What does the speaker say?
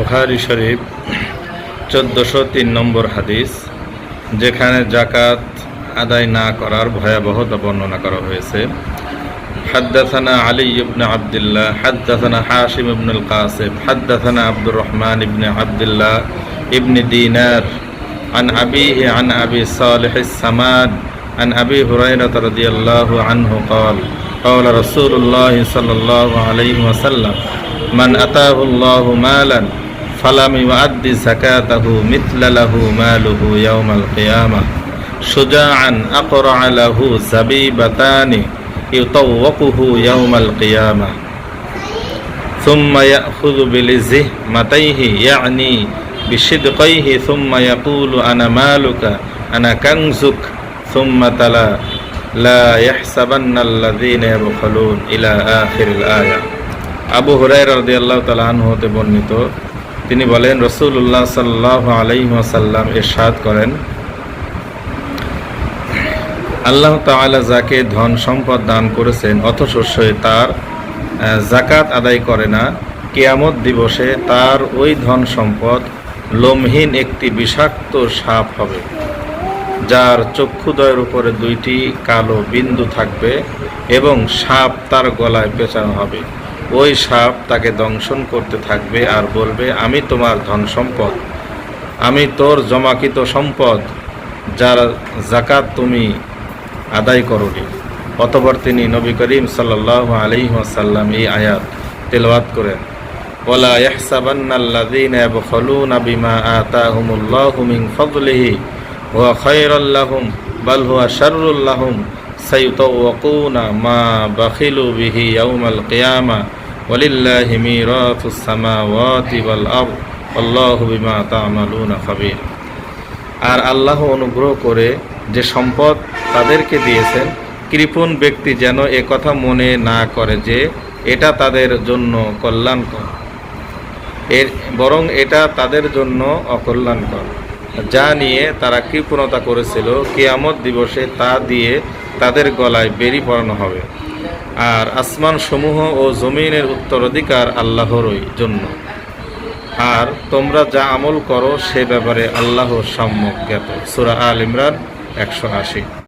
বুখারি শরীফ চোদ্দোশো তিন নম্বর হাদিস যেখানে জাকাত আদায় না করার ভয়াবহতা বর্ণনা করা হয়েছে حدثنا علي بن عبد الله حدثنا حاشم بن القاسم حدثنا عبد الرحمن بن عبد الله ابن دينار عن أبيه عن أبي صالح السمان عن أبي هريرة رضي الله عنه قال قال رسول الله صلى الله عليه وسلم من أتاه الله مالا فلم يؤد زكاته مثل له ماله يوم القيامة شجاعا أقرع له زبيبتان يطوقه يوم القيامة ثم يأخذ بلزهمتيه يعني بشدقيه ثم يقول أنا مالك أنا كنزك ثم تلا لا يحسبن الذين يبخلون إلى آخر الآية আবু হুরাইরা রাদিয়াল্লাহু তাআলা আনহু হতে বর্ণিত তিনি বলেন, রাসূলুল্লাহ সাল্লাল্লাহু আলাইহি ওয়াসাল্লাম ইরশাদ করেন, আল্লাহ তাআলা যাকে ধন সম্পদ দান করেছেন, অথচ সে তার জাকাত আদায় করে না, কেয়ামত দিবসে তার ওই ধন সম্পদ লোমহীন একটি বিষাক্ত সাপ হবে, যার চক্ষুদয়ের উপরে দুইটি কালো বিন্দু থাকবে এবং সাপ তার গলায় পেঁচানো হবে। ওই সাপ তাকে দংশন করতে থাকবে আর বলবে, আমি তোমার ধন সম্পদ। আমি তোর জমাকৃত সম্পদ, যার জাকাত তুমি আদায় করনি। অতপর তিনি নবী করিম সাল্লাহ আলী ওয়াসাল্লাম এই আয়াত তেলওয়াত করেন। ওলা ইয়াহসাবান্নাল্লাযীনা ইয়াবখালুনা বিমা আতাহুমুল্লাহু মিন ফাদলিহি, হুয়া খায়রাল লাহুম, বাল হুয়া শাররুল লাহুম সাইয়ুতাওয়াকুনা মা বাখিলু বিহি ইয়াউমাল কিয়ামা। মিরাতুস সামাওয়াতি ওয়াল আরদ, আল্লাহু বিমা তা'মালুনা খাবীর। আর আল্লাহ অনুগ্রহ করে যে সম্পদ তাদেরকে দিয়েছেন, কৃপণ ব্যক্তি যেন এ কথা মনে না করে যে এটা তাদের জন্য কল্যাণকর। এর বরং এটা তাদের জন্য অকল্যাণকর। যা নিয়ে তারা কৃপণতা করেছিল, কেয়ামত দিবসে তা দিয়ে তাদের গলায় বেরি পড়ানো হবে। আর আসমান সমূহ ও জমিনের উত্তরাধিকার আল্লাহরই জন্য। আর তোমরা যা আমল করো সে ব্যাপারে আল্লাহ সম্যক জ্ঞাত। সুরা আল ইমরান একশো আশি।